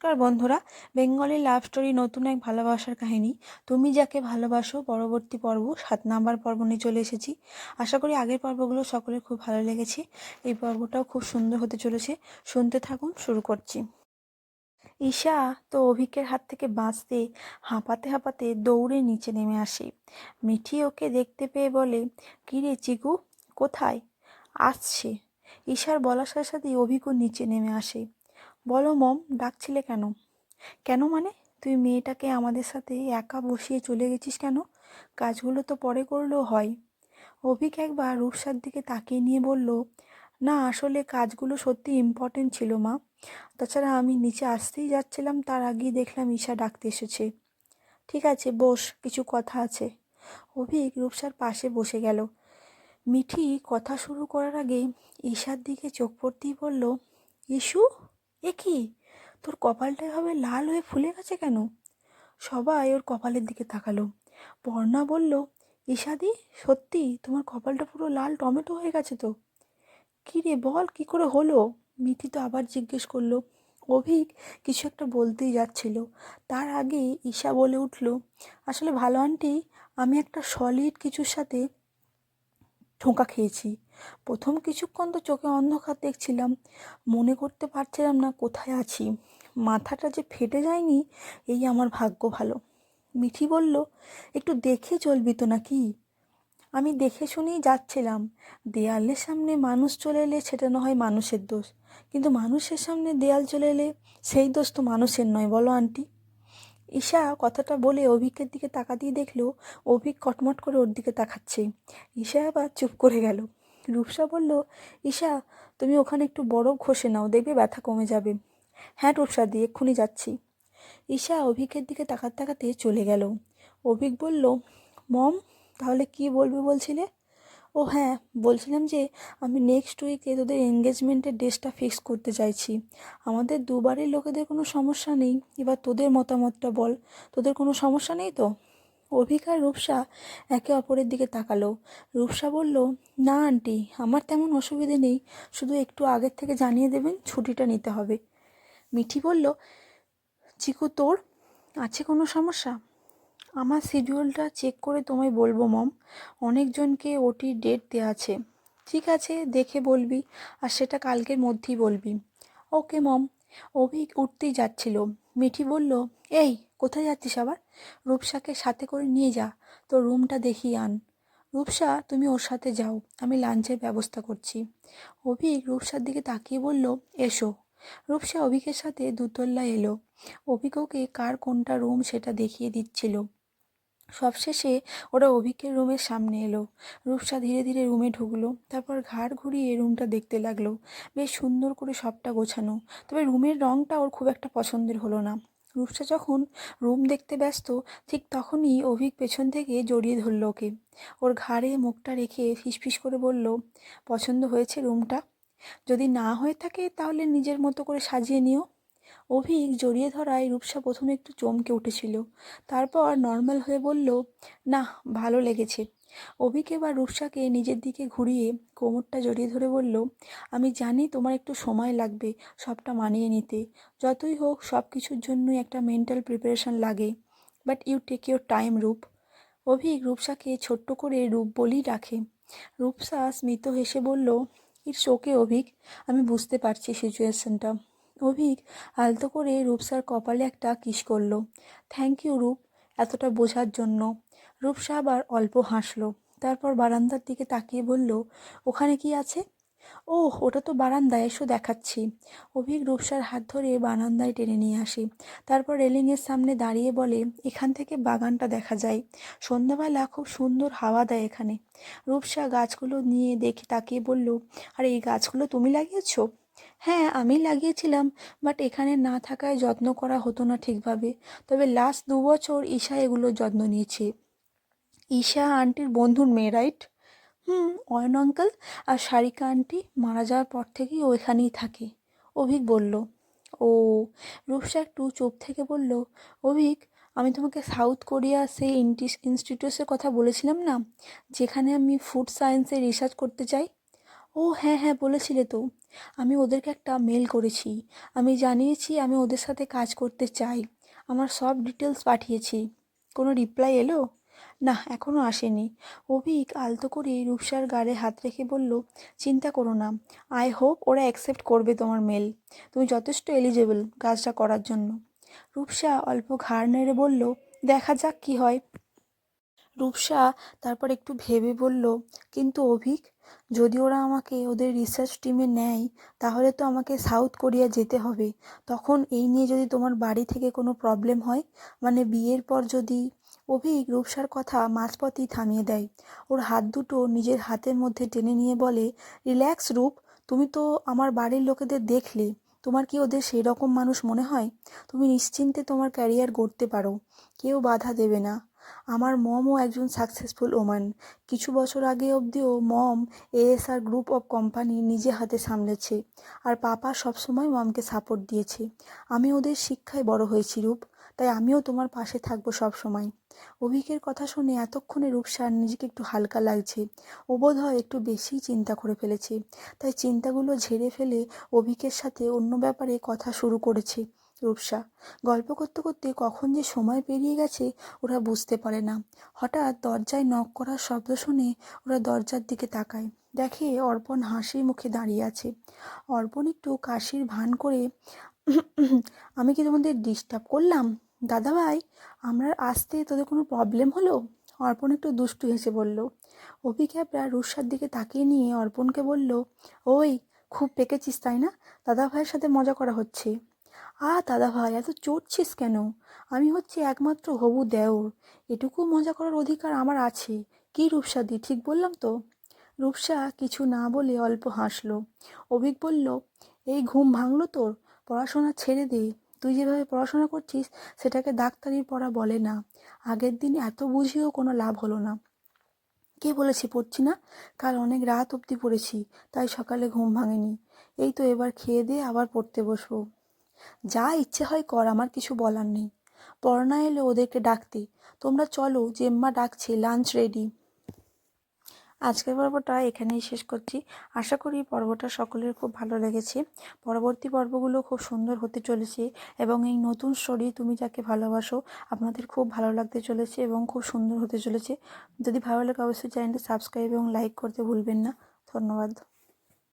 নমস্কার বন্ধুরা। Bengali love story নতুন এক ভালোবাসার কাহিনী। তুমি যাকে ভালোবাসো, পরবর্তী পর্ব, সাত নাম্বার পর্ব নিয়ে চলে এসেছি। আশা করি আগের পর্বগুলো সকলের খুব ভালো লেগেছে। এই পর্বটাও খুব সুন্দর হতে চলেছে। শুনতে থাকুন, শুরু করছি। ঈশা তো অভিকের হাত থেকে বাঁচতে, হাঁপাতে হাঁপাতে দৌড়ে নিচে নেমে আসে। মিঠি ওকে দেখতে পেয়ে বলে, কিরে চিকু কোথায়? আসছে। ঈশার বলার সাথে সাথেই অভিকও নিচে নেমে আসে। বলো মম, ডাকছিলে কেন? কেন মানে? তুই মেয়েটাকে আমাদের সাথে একা বসিয়ে চলে গেছিস কেন? কাজগুলো তো পরে করলেও হয়। অভিক একবার রূপসার দিকে তাকিয়ে নিয়ে বলল, না, আসলে কাজগুলো সত্যি ইম্পর্টেন্ট ছিল মা। তাছাড়া আমি নিচে আসতেই যাচ্ছিলাম, তার আগেই দেখলাম ঈশা ডাকতে এসেছে। ঠিক আছে, বস, কিছু কথা আছে। অভিক রূপসার পাশে বসে গেল। মিঠি কথা শুরু করার আগে ঈশার দিকে চোখ পড়তেই বলল ইস্যু এ কি? তোর কপালটা এভাবে লাল হয়ে ফুলে গেছে কেন? সবাই ওর কপালের দিকে তাকালো। পর্ণা বলল, ঈশাদি, সত্যি তোমার কপালটা পুরো লাল টমেটো হয়ে গেছে তো? কী রে বল, কি করে হলো? মিঠি তো আবার জিজ্ঞেস করল। অভিক কিছু একটা বলতেই যাচ্ছিল। তার আগে ঈশা বলে উঠল, আসলে ভালো আন্টি, আমি একটা সলিড কিছুর সাথে ঠোঁকা খেয়েছি। প্রথম কিছুক্ষণ তো চোখে অন্ধকার দেখছিলাম। মনে করতে পারছিলাম না কোথায় আছি। মাথাটা যে ফেটে যায়নি, এই আমার ভাগ্য ভালো। মিঠি বলল, একটু দেখে চলবি তো নাকি? আমি দেখে শুনেই যাচ্ছিলাম। দেয়ালের সামনে মানুষ চলে এলে সেটা না হয় মানুষের দোষ। কিন্তু মানুষের সামনে দেয়াল চলে এলে সেই দোষ তো মানুষের নয়, বলো আন্টি। ঈশা কথাটা বলে অভিকের দিকে তাকাতেই দেখল, অভিক কটমট করে ওর দিকে তাকাচ্ছে। ঈশা আবার চুপ করে গেল। রূপসা বলল, ঈশা, তুমি ওখানে একটু বরফ ঘষে নাও, দেখবে ব্যথা কমে যাবে। হ্যাঁ রূপসা দিয়ে এক্ষুনি যাচ্ছি। ঈশা অভিকের দিকে তাকাতে তাকাতে চলে গেল। অভিক বলল, মম, তাহলে কি বলবে বলছিলে? ও হ্যাঁ বলছিলাম যে আমি নেক্সট উইকে তোদের এনগেজমেন্টের ডেটটা ফিক্স করতে চাইছি। আমাদের দুবারের লোকেদের কোনো সমস্যা নেই। এবার তোদের মতামতটা বল। তোদের কোনো সমস্যা নেই তো? অভিক আর রূপসা একে অপরের দিকে তাকালো। রূপসা বলল, না, আন্টি, আমার তেমন অসুবিধে নেই। শুধু একটু আগের থেকে জানিয়ে দেবেন, ছুটিটা নিতে হবে। মিঠি বলল, চিকু, তোর? আছে কোনো সমস্যা? আমার শিডিউলটা চেক করে তোমায় বলব, মম। অনেকজনকে ওটির ডেট দেওয়া আছে। ঠিক আছে, দেখে বলবি, আর সেটা কালকের মধ্যেই বলবি। ওকে, মম। অভিক উঠতেই যাচ্ছিল। মিঠি বলল, এই, কোথায় যাচ্ছিস আবার? রূপসাকে সাথে করে নিয়ে যা তো রুমটা দেখিয়ে আন। রূপসা, তুমি ওর সাথে যাও, আমি লাঞ্চের ব্যবস্থা করছি। অভিক রূপসার দিকে তাকিয়ে বলল, এসো। রূপসা অভিকের সাথে দুতল্লা এলো। অভিক ওকে কার কোনটা রুম সেটা দেখিয়ে দিচ্ছিল। সবশেষে ওরা অভিকের রুমের সামনে এলো। রূপসা ধীরে ধীরে রুমে ঢুকলো, তারপর ঘাড় ঘুরিয়ে রুমটা দেখতে লাগল। বেশ সুন্দর করে সবটা গোছানো, তবে রুমের রঙটা ওর খুব একটা পছন্দের হলো না। রূপসা যখন রুম দেখতে ব্যস্ত, ঠিক তখনই অভিক পেছন থেকে জড়িয়ে ধরল ওকে। ওর ঘাড়ে মুখটা রেখে ফিসফিস করে বলল, পছন্দ হয়েছে রুমটা? যদি না হয়ে থাকে তাহলে নিজের মতো করে সাজিয়ে নিও। অভিক জড়িয়ে ধরায় রূপসা প্রথমে একটু চমকে উঠেছিল। তারপর নর্মাল হয়ে বলল, না, ভালো লেগেছে। অভিক এবার রূপসাকে নিজের দিকে ঘুরিয়ে কোমরটা জড়িয়ে ধরে বলল, আমি জানি তোমার একটু সময় লাগবে সবটা মানিয়ে নিতে। যতই হোক সব কিছুর জন্যই একটা মেন্টাল প্রিপারেশন লাগে। But you take your time Roop. Abhik রূপসাকে ছোট্ট করে রূপ বলেই রাখে রূপসা স্মিত হেসে বলল ইটস ওকে অভিক। আমি বুঝতে পারছি সিচুয়েশনটা অভিক আলতো করে রূপসার কপালে একটা কিস করল। থ্যাংক ইউ, রূপ, এতটা বোঝার জন্য। রূপসা আবার অল্প হাসলো। তারপর বারান্দার দিকে তাকিয়ে বলল, ওখানে কি আছে? ও ওটা তো বারান্দায়, এসো দেখাচ্ছি। অভিক রূপসার হাত ধরে বারান্দায় টেনে নিয়ে আসে। তারপর রেলিংয়ের সামনে দাঁড়িয়ে বলে, এখান থেকে বাগানটা দেখা যায়। সন্ধ্যাবেলা খুব সুন্দর হাওয়া দেয় এখানে। রূপসা গাছগুলো নিয়ে দেখে তাকিয়ে বলল, আর, এই গাছগুলো তুমি লাগিয়েছো? হ্যাঁ আমি লাগিয়েছিলাম বাট এখানে না থাকায় যত্ন করা হতো না ঠিকভাবে। তবে লাস্ট দু বছর ঈশা এগুলোর যত্ন নিয়েছে। ঈশা আন্টির বন্ধুর মেয়ে রাইট হুম, অয়ন আঙ্কেল আর সারিকা আন্টি মারা যাওয়ার পর থেকেই ও এখানেই থাকে। অভিক বলল, ও রূপসা একটু চুপ থেকে বলল, অভিক, আমি তোমাকে সাউথ কোরিয়া সেই ইনস্টিটিউটের কথা বলেছিলাম না? যেখানে আমি ফুড সায়েন্সে রিসার্চ করতে চাই? ও হ্যাঁ হ্যাঁ বলেছিলে তো। আমি ওদেরকে একটা মেল করেছি। আমি জানিয়েছি আমি ওদের সাথে কাজ করতে চাই। আমার সব ডিটেলস পাঠিয়েছি। কোনো রিপ্লাই এলো? না এখনও আসেনি। অভিক আলতো করে রূপসার গাড়ে হাত রেখে বলল, চিন্তা করো না। আই হোপ ওরা অ্যাকসেপ্ট করবে তোমার মেল তুমি যথেষ্ট এলিজেবল কাজটা করার জন্য। রূপসা অল্প ঘাড় নেড়ে বলল, দেখা যাক কি হয়। রূপসা তারপর একটু ভেবে বলল, কিন্তু অভিক যদি ওরা আমাকে, ওদের রিসার্চ টিমে নেয়, তাহলে তো আমাকে সাউথ কোরিয়া যেতে হবে। তখন এই নিয়ে যদি তোমার বাড়ি থেকে কোনো প্রবলেম হয় মানে বিয়ের পর যদি অভিক রূপসার কথা মাঝপথেই থামিয়ে দেয়, ওর হাত দুটো নিজের হাতের মধ্যে টেনে নিয়ে বলে রিল্যাক্স রূপ, তুমি তো আমার বাড়ির লোকেদের দেখলে। তোমার কি ওদের সেই রকম মানুষ মনে হয়? তুমি নিশ্চিন্তে তোমার ক্যারিয়ার গড়তে পারো। কেউ বাধা দেবে না। আমার মমও একজন সাকসেসফুল ওম্যান কিছু বছর আগে অবধিও mom ASR group of company নিজে হাতে সামলেছে। আর পাপা সবসময় মমকে সাপোর্ট দিয়েছে। আমি ওদের শিক্ষায় বড় হয়েছি রূপ। তাই আমিও তোমার পাশে থাকব সব সময় অভিকের কথা শুনে এতক্ষণে রূপসার নিজেকে একটু হালকা লাগছে। ও বোধ হয় একটু বেশিই চিন্তা করে ফেলেছে। তাই চিন্তাগুলো ঝেড়ে ফেলে অভিকের সাথে অন্য ব্যাপারে কথা শুরু করেছে রূপসা। গল্প করতে করতে কখন যে সময় পেরিয়ে গেছে ওরা বুঝতে পারে না। হঠাৎ দরজায় নক করার শব্দ শুনে ওরা দরজার দিকে তাকায়। দেখে অর্পণ হাসি মুখে দাঁড়িয়ে আছে। অর্পণ একটু কাশির ভান করে আমি কি তোমাদের ডিস্টার্ব করলাম? দাদাভাই, আমরা আসতে তোদের কোনো প্রবলেম হলো? অর্পণ একটু দুষ্টু হেসে বলল। অভিজ্ঞাপরা রুষার দিকে তাকিয়ে নিয়ে অর্পণকে বলল, ওই, খুব পেকেছিস, তাই না? দাদা ভাইয়ের সাথে মজা করা হচ্ছে। আ দাদা ভাই এত চড়ছিস কেন? আমি হচ্ছে একমাত্র হবু দেওর। এটুকু মজা করার অধিকার আমার আছে। কি রূপসাদি ঠিক বললাম তো? রূপসা কিছু না বলে অল্প হাসলো। অভিক বলল, এই ঘুম ভাঙলো তোর, পড়াশোনা ছেড়ে দে। তুই যেভাবে পড়াশোনা করছিস, সেটাকে ডাক্তারির পড়া বলে না। আগের দিন এত বুঝিয়েও কোনো লাভ হলো না। কে বলেছি পড়ছি না? কাল অনেক রাত অবধি পড়েছি, তাই সকালে ঘুম ভাঙেনি। এই তো এবার খেয়ে দিয়ে আবার পড়তে বসবো। যা ইচ্ছে হয় কর, আমার কিছু বলার নেই। পড়না এলে ওদেরকে ডাকতে। তোমরা চলো, জেম্মা ডাকছে লাঞ্চ রেডি আজকের পর্বটা এখানেই শেষ করছি। আশা করি পর্বটা সকলের খুব ভালো লেগেছে। পরবর্তী পর্বগুলো খুব সুন্দর হতে চলেছে এবং এই নতুন স্টোরি তুমি যাকে ভালোবাসো, আপনাদের খুব ভালো লাগতে চলেছে এবং খুব সুন্দর হতে চলেছে। যদি ভালো লাগে অবশ্যই চ্যানেলটি সাবস্ক্রাইব এবং লাইক করতে ভুলবেন না। ধন্যবাদ।